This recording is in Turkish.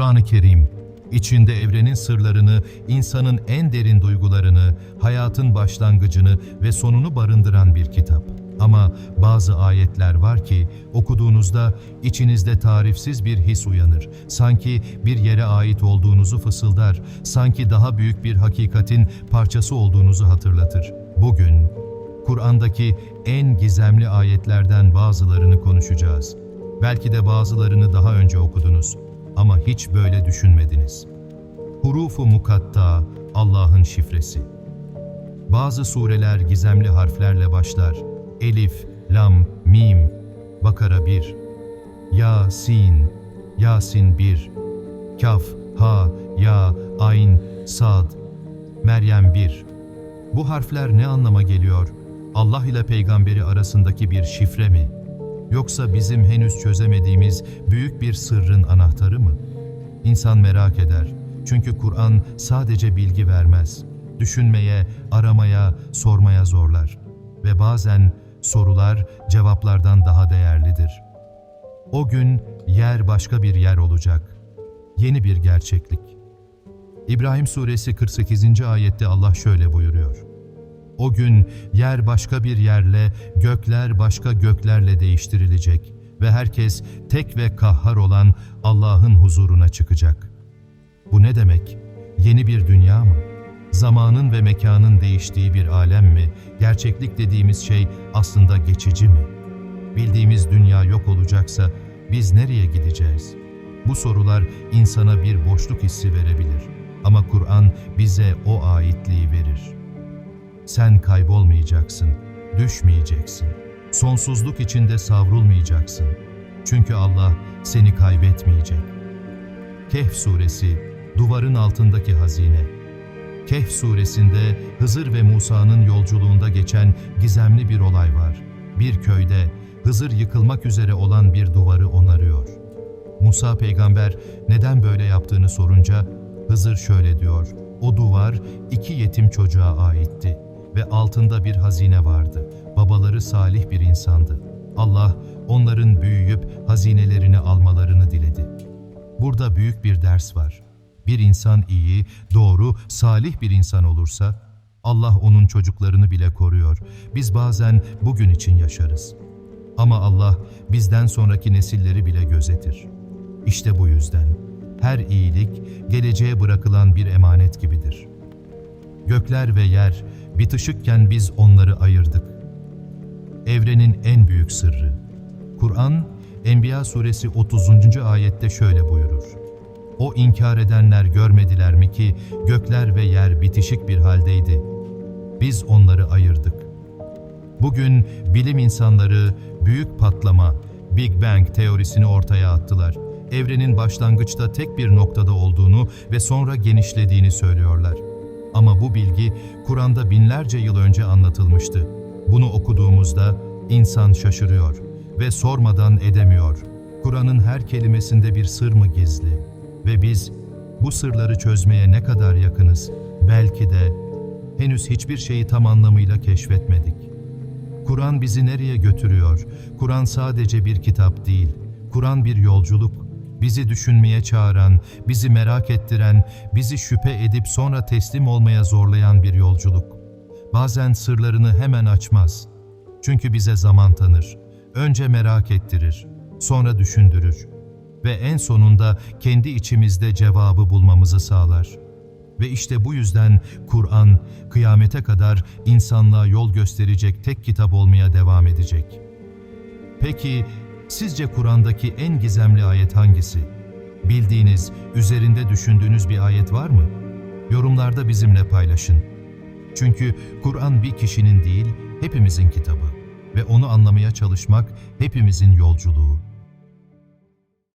Kur'an-ı Kerim, içinde evrenin sırlarını, insanın en derin duygularını, hayatın başlangıcını ve sonunu barındıran bir kitap. Ama bazı ayetler var ki okuduğunuzda içinizde tarifsiz bir his uyanır. Sanki bir yere ait olduğunuzu fısıldar, sanki daha büyük bir hakikatin parçası olduğunuzu hatırlatır. Bugün Kur'an'daki en gizemli ayetlerden bazılarını konuşacağız. Belki de bazılarını daha önce okudunuz ama hiç böyle düşünmediniz. Hurufu mukatta Allah'ın şifresi. Bazı sureler gizemli harflerle başlar. Elif, Lam, Mim, Bakara 1, Yasin, Yasin 1, Kaf, Ha, Ya, Ayn, Sad, Meryem 1. Bu harfler ne anlama geliyor? Allah ile peygamberi arasındaki bir şifre mi? Yoksa bizim henüz çözemediğimiz büyük bir sırrın anahtarı mı? İnsan merak eder. Çünkü Kur'an sadece bilgi vermez. Düşünmeye, aramaya, sormaya zorlar. Ve bazen sorular cevaplardan daha değerlidir. O gün yer başka bir yer olacak. Yeni bir gerçeklik. İbrahim Suresi 48. ayette Allah şöyle buyuruyor. O gün yer başka bir yerle, gökler başka göklerle değiştirilecek ve herkes tek ve kahhar olan Allah'ın huzuruna çıkacak. Bu ne demek? Yeni bir dünya mı? Zamanın ve mekanın değiştiği bir alem mi? Gerçeklik dediğimiz şey aslında geçici mi? Bildiğimiz dünya yok olacaksa biz nereye gideceğiz? Bu sorular insana bir boşluk hissi verebilir. Ama Kur'an bize o aitliği verir. Sen kaybolmayacaksın, düşmeyeceksin. Sonsuzluk içinde savrulmayacaksın. Çünkü Allah seni kaybetmeyecek. Kehf suresi, duvarın altındaki hazine. Kehf suresinde Hızır ve Musa'nın yolculuğunda geçen gizemli bir olay var. Bir köyde Hızır yıkılmak üzere olan bir duvarı onarıyor. Musa peygamber neden böyle yaptığını sorunca Hızır şöyle diyor. O duvar iki yetim çocuğa aitti ve altında bir hazine vardı. Babaları salih bir insandı. Allah onların büyüyüp hazinelerini almalarını diledi. Burada büyük bir ders var. Bir insan iyi, doğru, salih bir insan olursa Allah onun çocuklarını bile koruyor. Biz bazen bugün için yaşarız. Ama Allah bizden sonraki nesilleri bile gözetir. İşte bu yüzden her iyilik geleceğe bırakılan bir emanet gibidir. Gökler ve yer bitişikken biz onları ayırdık. Evrenin en büyük sırrı. Kur'an, Enbiya suresi 30. ayette şöyle buyurur. O inkar edenler görmediler mi ki gökler ve yer bitişik bir haldeydi. Biz onları ayırdık. Bugün bilim insanları büyük patlama, Big Bang teorisini ortaya attılar. Evrenin başlangıçta tek bir noktada olduğunu ve sonra genişlediğini söylüyorlar. Ama bu bilgi Kur'an'da binlerce yıl önce anlatılmıştı. Bunu okuduğumuzda insan şaşırıyor ve sormadan edemiyor. Kur'an'ın her kelimesinde bir sır mı gizli? Ve biz bu sırları çözmeye ne kadar yakınız? Belki de henüz hiçbir şeyi tam anlamıyla keşfetmedik. Kur'an bizi nereye götürüyor? Kur'an sadece bir kitap değil. Kur'an bir yolculuk. Bizi düşünmeye çağıran, bizi merak ettiren, bizi şüphe edip sonra teslim olmaya zorlayan bir yolculuk. Bazen sırlarını hemen açmaz. Çünkü bize zaman tanır. Önce merak ettirir, sonra düşündürür ve en sonunda kendi içimizde cevabı bulmamızı sağlar. Ve işte bu yüzden Kur'an kıyamete kadar insanlığa yol gösterecek tek kitap olmaya devam edecek. Peki sizce Kur'an'daki en gizemli ayet hangisi? Bildiğiniz, üzerinde düşündüğünüz bir ayet var mı? Yorumlarda bizimle paylaşın. Çünkü Kur'an bir kişinin değil, hepimizin kitabı ve onu anlamaya çalışmak hepimizin yolculuğu.